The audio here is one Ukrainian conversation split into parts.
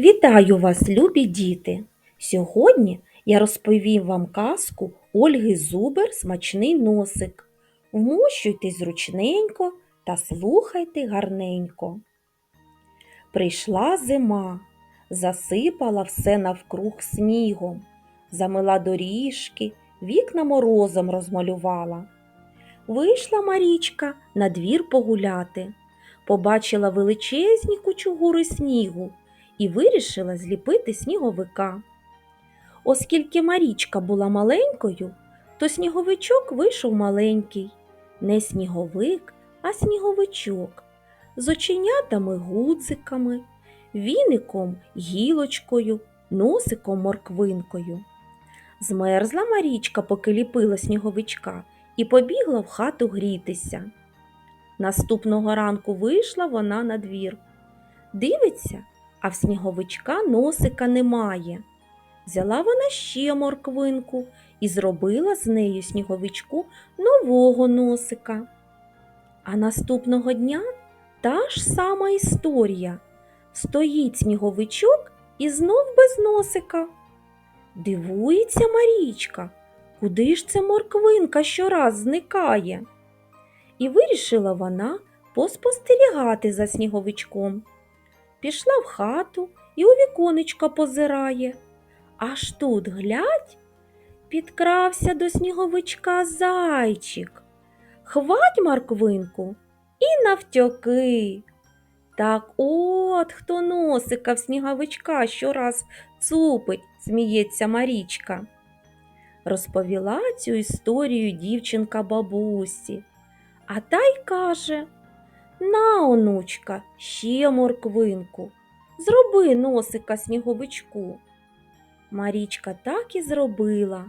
Вітаю вас, любі діти! Сьогодні я розповім вам казку Ольги Зубер Смачний носик. Вмощуйтесь зручненько та слухайте гарненько. Прийшла зима, засипала все навкруг снігом, замила доріжки, вікна морозом розмалювала. Вийшла Марічка на двір погуляти, побачила величезні кучугури снігу і вирішила зліпити сніговика. Оскільки Марічка була маленькою, то сніговичок вийшов маленький, не сніговик, а сніговичок з оченятами гудзиками, віником гілочкою, носиком морквинкою. Змерзла Марічка, поки ліпила сніговичка, і побігла в хату грітися. Наступного ранку вийшла вона на двір. Дивиться, а в сніговичка носика немає. Взяла вона ще морквинку і зробила з нею сніговичку нового носика. А наступного дня та ж сама історія. Стоїть сніговичок і знов без носика. Дивується Марічка, куди ж це морквинка щораз зникає? І вирішила вона поспостерігати за сніговичком. Пішла в хату і у віконечко позирає. Аж тут, глядь, підкрався до сніговичка зайчик. Хвать морквинку і навтьоки. Так от хто носика в сніговичка щораз цупить, сміється Марічка. Розповіла цю історію дівчинка бабусі. А та й каже На, онучка, ще морквинку. Зроби носика сніговичку. Марічка так і зробила.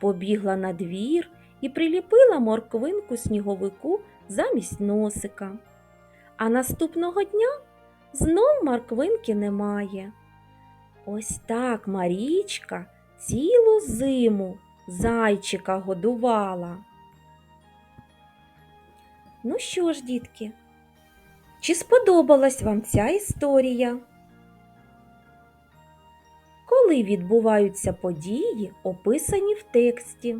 Побігла на двір і приліпила морквинку сніговику замість носика. А наступного дня знов морквинки немає. Ось так Марічка цілу зиму зайчика годувала. Ну що ж, дітки, чи сподобалась вам ця історія? Коли відбуваються події, описані в тексті?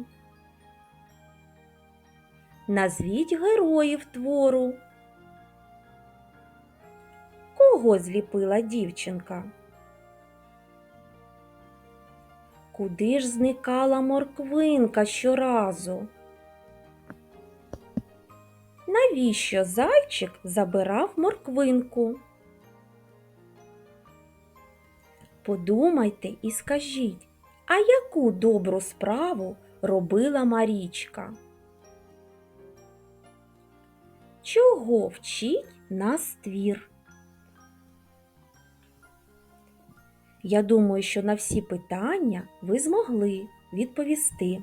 Назвіть героїв твору. Кого зліпила дівчинка? Куди ж зникала морквинка щоразу? Навіщо зайчик забирав морквинку? Подумайте і скажіть, а яку добру справу робила Марічка? Чого вчить нас твір? Я думаю, що на всі питання ви змогли відповісти.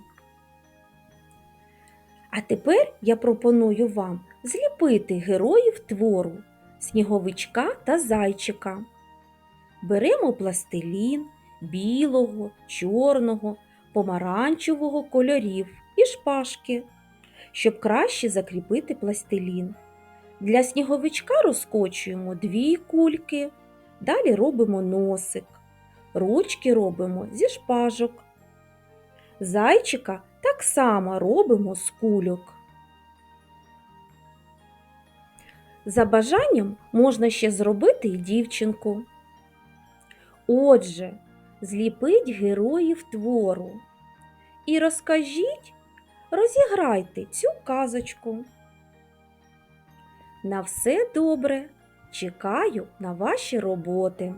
А тепер я пропоную вам зліпити героїв твору сніговичка та зайчика. Беремо пластилін білого, чорного, помаранчевого кольорів і шпажки, щоб краще закріпити пластилін. Для сніговичка розкочуємо дві кульки, далі робимо носик, ручки робимо зі шпажок. Зайчика так само робимо з кульок. За бажанням можна ще зробити і дівчинку. Отже, зліпіть героїв твору і розкажіть, розіграйте цю казочку. На все добре! Чекаю на ваші роботи.